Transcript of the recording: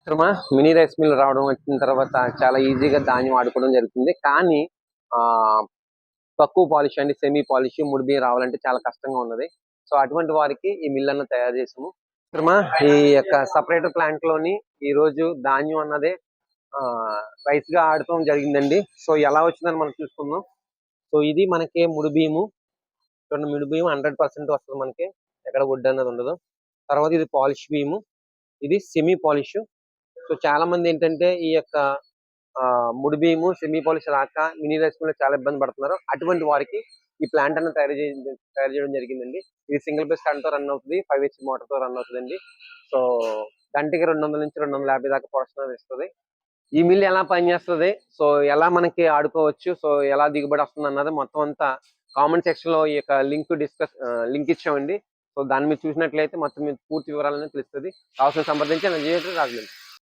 మిత్రమా mini rice mill రావడం వచ్చిన తర్వాత చాలా ఈజీగా ధాన్యం ఆడుకోవడం జరుగుతుంది. కానీ ఆ తక్కువ పాలిష్ అండి సెమీ పాలిష్ ముడి బియ్యం రావాలంటే చాలా కష్టంగా ఉన్నది. సో అటువంటి వారికి ఈ మిల్ అన్న తయారు చేసాము. మిత్రమా ఈ యొక్క సపరేటర్ ప్లాంట్లోని ఈ రోజు ధాన్యం అన్నదే ఆ రైస్గా ఆడటం జరిగిందండి. సో ఎలా వచ్చిందని మనం చూసుకుందాం. సో ఇది మనకి ముడి బియ్యము. చూడండి ముడి బియ్యం హండ్రెడ్ పర్సెంట్ వస్తుంది మనకి. ఎక్కడ వుడ్ అన్నది ఉండదు. తర్వాత ఇది పాలిష్ బియ్యము. ఇది సెమీ పాలిష్. సో చాలా మంది ఏంటంటే ఈ యొక్క ఆ, ముడి బియ్యము సెమీ పాలిష్ రాక మినీ రైస్ మిల్ చాలా ఇబ్బంది పడుతున్నారు. అటువంటి వారికి ఈ ప్లాంట్ అన్న తయారు చేయ తయారు చేయడం జరిగిందండి. ఇది సింగిల్ పేస్తో రన్ అవుతుంది ఫైవ్ హెచ్ మోటార్తో రన్ అవుతుందండి. సో గంటకి రెండు వందల నుంచి రెండు వందల యాభై దాకా ప్రొడక్షన్ ఇస్తుంది. ఈ మిల్ ఎలా పనిచేస్తుంది? సో ఎలా మనకి ఆడుకోవచ్చు? సో ఎలా దిగుబడి వస్తుంది అన్నది మొత్తం అంతా కామెంట్ సెక్షన్లో ఈ యొక్క లింక్ డిస్కస్ లింక్ ఇచ్చామండి. సో దాన్ని మీరు చూసినట్లయితే మొత్తం మీకు పూర్తి వివరాలను తెలుస్తుంది. కావాల్సిన సంప్రదించి రాజమండ్రి.